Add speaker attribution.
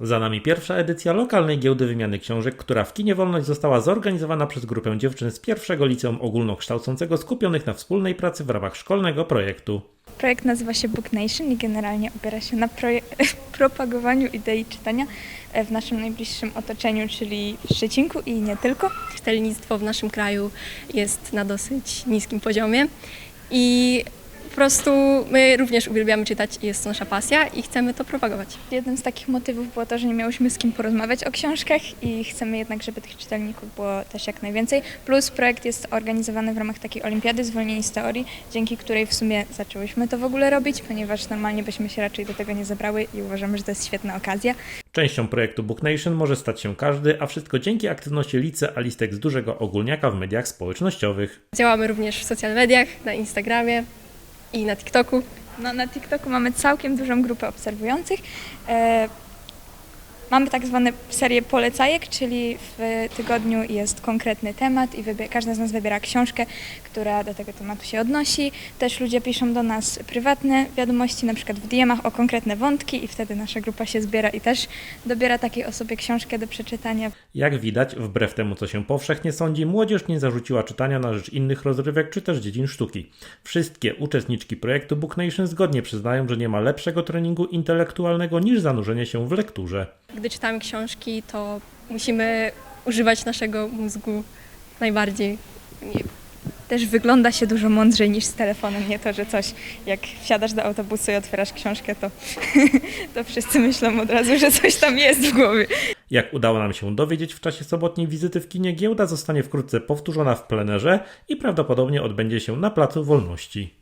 Speaker 1: Za nami pierwsza edycja lokalnej giełdy wymiany książek, która w Kinie Wolność została zorganizowana przez grupę dziewczyn z pierwszego liceum ogólnokształcącego skupionych na wspólnej pracy w ramach szkolnego projektu.
Speaker 2: Projekt nazywa się Book Nation i generalnie opiera się na propagowaniu idei czytania w naszym najbliższym otoczeniu, czyli w Szczecinku i nie tylko.
Speaker 3: Czytelnictwo w naszym kraju jest na dosyć niskim poziomie i prostu my również uwielbiamy czytać i jest to nasza pasja i chcemy to propagować.
Speaker 2: Jednym z takich motywów było to, że nie miałyśmy z kim porozmawiać o książkach i chcemy jednak, żeby tych czytelników było też jak najwięcej. Plus projekt jest organizowany w ramach takiej olimpiady zwolnieni z teorii, dzięki której w sumie zaczęłyśmy to w ogóle robić, ponieważ normalnie byśmy się raczej do tego nie zabrały i uważamy, że to jest świetna okazja.
Speaker 1: Częścią projektu Book Nation może stać się każdy, a wszystko dzięki aktywności licealistek z dużego ogólniaka w mediach społecznościowych.
Speaker 3: Działamy również w social mediach, na Instagramie i na TikToku.
Speaker 2: No, na TikToku mamy całkiem dużą grupę obserwujących. E, mamy tak zwane serie polecajek, czyli w tygodniu jest konkretny temat i każda z nas wybiera książkę, która do tego tematu się odnosi. Też ludzie piszą do nas prywatne wiadomości, na przykład w DM-ach o konkretne wątki i wtedy nasza grupa się zbiera i też dobiera takiej osobie książkę do przeczytania.
Speaker 1: Jak widać, wbrew temu co się powszechnie sądzi, młodzież nie zarzuciła czytania na rzecz innych rozrywek czy też dziedzin sztuki. Wszystkie uczestniczki projektu Book Nation zgodnie przyznają, że nie ma lepszego treningu intelektualnego niż zanurzenie się w lekturze.
Speaker 3: Gdy czytamy książki, to musimy używać naszego mózgu najbardziej.
Speaker 2: Też wygląda się dużo mądrzej niż z telefonem, nie to, że coś, jak wsiadasz do autobusu i otwierasz książkę, to, to wszyscy myślą od razu, że coś tam jest w głowie.
Speaker 1: Jak udało nam się dowiedzieć w czasie sobotniej wizyty w kinie, giełda zostanie wkrótce powtórzona w plenerze i prawdopodobnie odbędzie się na Placu Wolności.